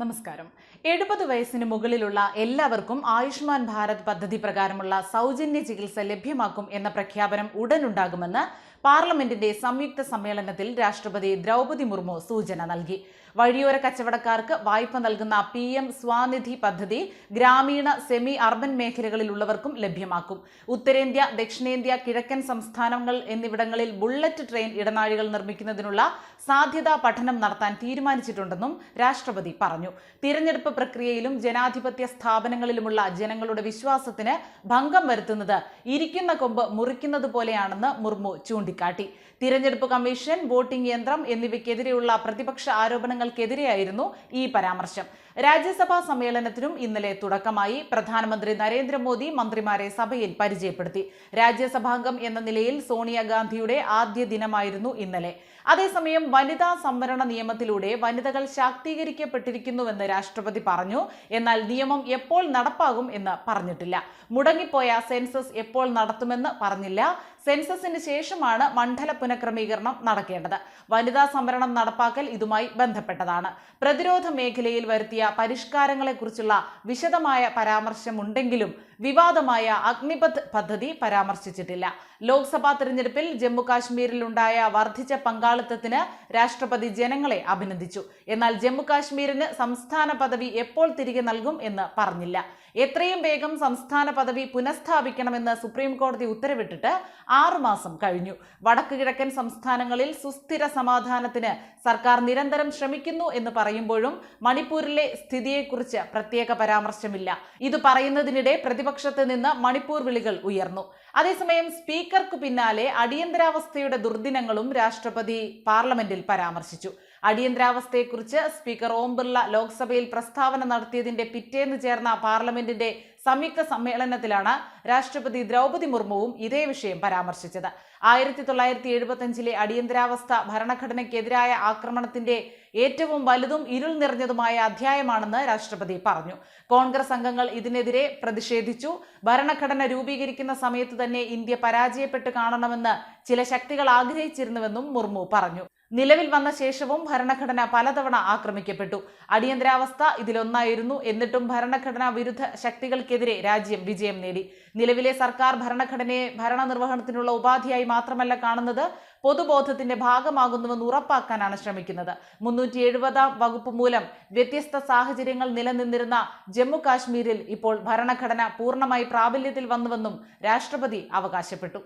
നമസ്കാരം. എഴുപത് വയസ്സിന് മുകളിലുള്ള എല്ലാവർക്കും ആയുഷ്മാൻ ഭാരത് പദ്ധതി പ്രകാരമുള്ള സൗജന്യ ചികിത്സ ലഭ്യമാക്കും എന്ന പ്രഖ്യാപനം ഉടനുണ്ടാകുമെന്ന് പാർലമെന്റിന്റെ സംയുക്ത സമ്മേളനത്തിൽ രാഷ്ട്രപതി ദ്രൗപതി മുർമു സൂചന നൽകി. വഴിയോര കച്ചവടക്കാർക്ക് വായ്പ നൽകുന്ന പി എം സ്വാനിധി പദ്ധതി ഗ്രാമീണ സെമി അർബൻ മേഖലകളിലുള്ളവർക്കും ലഭ്യമാക്കും. ഉത്തരേന്ത്യ ദക്ഷിണേന്ത്യ കിഴക്കൻ സംസ്ഥാനങ്ങൾ എന്നിവിടങ്ങളിൽ ബുള്ളറ്റ് ട്രെയിൻ ഇടനാഴികൾ നിർമ്മിക്കുന്നതിനുള്ള സാധ്യതാ പഠനം നടത്താൻ തീരുമാനിച്ചിട്ടുണ്ടെന്നും രാഷ്ട്രപതി പറഞ്ഞു. തിരഞ്ഞെടുപ്പ് പ്രക്രിയയിലും ജനാധിപത്യ സ്ഥാപനങ്ങളിലുമുള്ള ജനങ്ങളുടെ വിശ്വാസത്തിന് ഭംഗം വരുത്തുന്നത് ഇരിക്കുന്ന കൊമ്പ് മുറിക്കുന്നത് പോലെയാണെന്ന് മുർമു ചൂണ്ടിക്കാട്ടി. തിരഞ്ഞെടുപ്പ് കമ്മീഷൻ വോട്ടിംഗ് യന്ത്രം എന്നിവയ്ക്കെതിരെയുള്ള പ്രതിപക്ഷ ആരോപണങ്ങൾക്കെതിരെയായിരുന്നു ഈ പരാമർശം. രാജ്യസഭാ സമ്മേളനത്തിനും ഇന്നലെ തുടക്കമായി. പ്രധാനമന്ത്രി നരേന്ദ്രമോദി മന്ത്രിമാരെ സഭയിൽ പരിചയപ്പെടുത്തി. രാജ്യസഭാംഗം എന്ന നിലയിൽ സോണിയാഗാന്ധിയുടെ ആദ്യ ദിനമായിരുന്നു ഇന്നലെ. അതേസമയം വനിതാ സംവരണ നിയമത്തിലൂടെ വനിതകൾ ശാക്തീകരിക്കപ്പെട്ടിരിക്കുന്നുവെന്ന് രാഷ്ട്രപതി പറഞ്ഞു. എന്നാൽ നിയമം എപ്പോൾ നടപ്പാകും എന്ന് പറഞ്ഞിട്ടില്ല. മുടങ്ങിപ്പോയ സെൻസസ് എപ്പോൾ നടത്തുമെന്ന് പറഞ്ഞില്ല. സെൻസസിന് ശേഷമാണ് മണ്ഡല പുനഃക്രമീകരണം നടക്കേണ്ടത്. വനിതാ സംവരണം നടപ്പാക്കൽ ഇതുമായി ബന്ധപ്പെട്ടതാണ്. പ്രതിരോധ മേഖലയിൽ വരുത്തിയ പരിഷ്കാരങ്ങളെക്കുറിച്ചുള്ള വിശദമായ പരാമർശമുണ്ടെങ്കിലും വിവാദമായ അഗ്നിപത് പദ്ധതി പരാമർശിച്ചിട്ടില്ല. ലോക്സഭാ തെരഞ്ഞെടുപ്പിൽ ജമ്മുകാശ്മീരിലുണ്ടായ വർദ്ധിച്ച പങ്കാളിത്തത്തിന് രാഷ്ട്രപതി ജനങ്ങളെ അഭിനന്ദിച്ചു. എന്നാൽ ജമ്മുകാശ്മീരിന് സംസ്ഥാന പദവി എപ്പോൾ തിരികെ നൽകും എന്ന് പറഞ്ഞില്ല. എത്രയും വേഗം സംസ്ഥാന പദവി പുനഃസ്ഥാപിക്കണമെന്ന് സുപ്രീം കോടതി ഉത്തരവിട്ടിട്ട് ആറുമാസം കഴിഞ്ഞു. വടക്കു കിഴക്കൻ സംസ്ഥാനങ്ങളിൽ സുസ്ഥിര സമാധാനത്തിന് സർക്കാർ നിരന്തരം ശ്രമിക്കുന്നു എന്ന് പറയുമ്പോഴും മണിപ്പൂരിലെ സ്ഥിതിയെക്കുറിച്ച് പ്രത്യേക പരാമർശമില്ല. ഇത് പറയുന്നതിനിടെ പ്രതിപക്ഷത്ത് നിന്ന് മണിപ്പൂർ വിളികൾ ഉയർന്നു. അതേസമയം സ്പീക്കർക്ക് പിന്നാലെ അടിയന്തരാവസ്ഥയുടെ ദുർദിനങ്ങളും രാഷ്ട്രപതി പാർലമെന്റിൽ പരാമർശിച്ചു. അടിയന്തരാവസ്ഥയെക്കുറിച്ച് സ്പീക്കർ ഓം ബിർള ലോക്സഭയിൽ പ്രസ്താവന നടത്തിയതിന്റെ പിറ്റേന്ന് ചേർന്ന പാർലമെന്റിന്റെ സംയുക്ത സമ്മേളനത്തിലാണ് രാഷ്ട്രപതി ദ്രൗപതി മുർമുവും ഇതേ വിഷയം പരാമർശിച്ചത്. ആയിരത്തി തൊള്ളായിരത്തി എഴുപത്തഞ്ചിലെ അടിയന്തരാവസ്ഥ ഭരണഘടനയ്ക്കെതിരായ ആക്രമണത്തിന്റെ ഏറ്റവും വലുതും ഇരുൾ നിറഞ്ഞതുമായ അധ്യായമാണെന്ന് രാഷ്ട്രപതി പറഞ്ഞു. കോൺഗ്രസ് അംഗങ്ങൾ ഇതിനെതിരെ പ്രതിഷേധിച്ചു. ഭരണഘടന രൂപീകരിക്കുന്ന സമയത്ത് തന്നെ ഇന്ത്യ പരാജയപ്പെട്ട് കാണണമെന്ന് ചില ശക്തികൾ ആഗ്രഹിച്ചിരുന്നുവെന്നും മുർമു പറഞ്ഞു. നിലവിൽ വന്ന ശേഷവും ഭരണഘടന പലതവണ ആക്രമിക്കപ്പെട്ടു. അടിയന്തരാവസ്ഥ ഇതിലൊന്നായിരുന്നു. എന്നിട്ടും ഭരണഘടനാ വിരുദ്ധ ശക്തികൾക്കെതിരെ രാജ്യം വിജയം നേടി. നിലവിലെ സർക്കാർ ഭരണഘടനയെ ഭരണനിർവഹണത്തിനുള്ള ഉപാധിയായി മാത്രമല്ല കാണുന്നത് പൊതുബോധത്തിന്റെ ഭാഗമാകുന്നുവെന്ന് ഉറപ്പാക്കാനാണ് ശ്രമിക്കുന്നത്. മുന്നൂറ്റി എഴുപതാം വകുപ്പ് മൂലം വ്യത്യസ്ത സാഹചര്യങ്ങൾ നിലനിന്നിരുന്ന ജമ്മു കാശ്മീരിൽ ഇപ്പോൾ ഭരണഘടന പൂർണമായി പ്രാബല്യത്തിൽ വന്നുവെന്നും രാഷ്ട്രപതി അവകാശപ്പെട്ടു.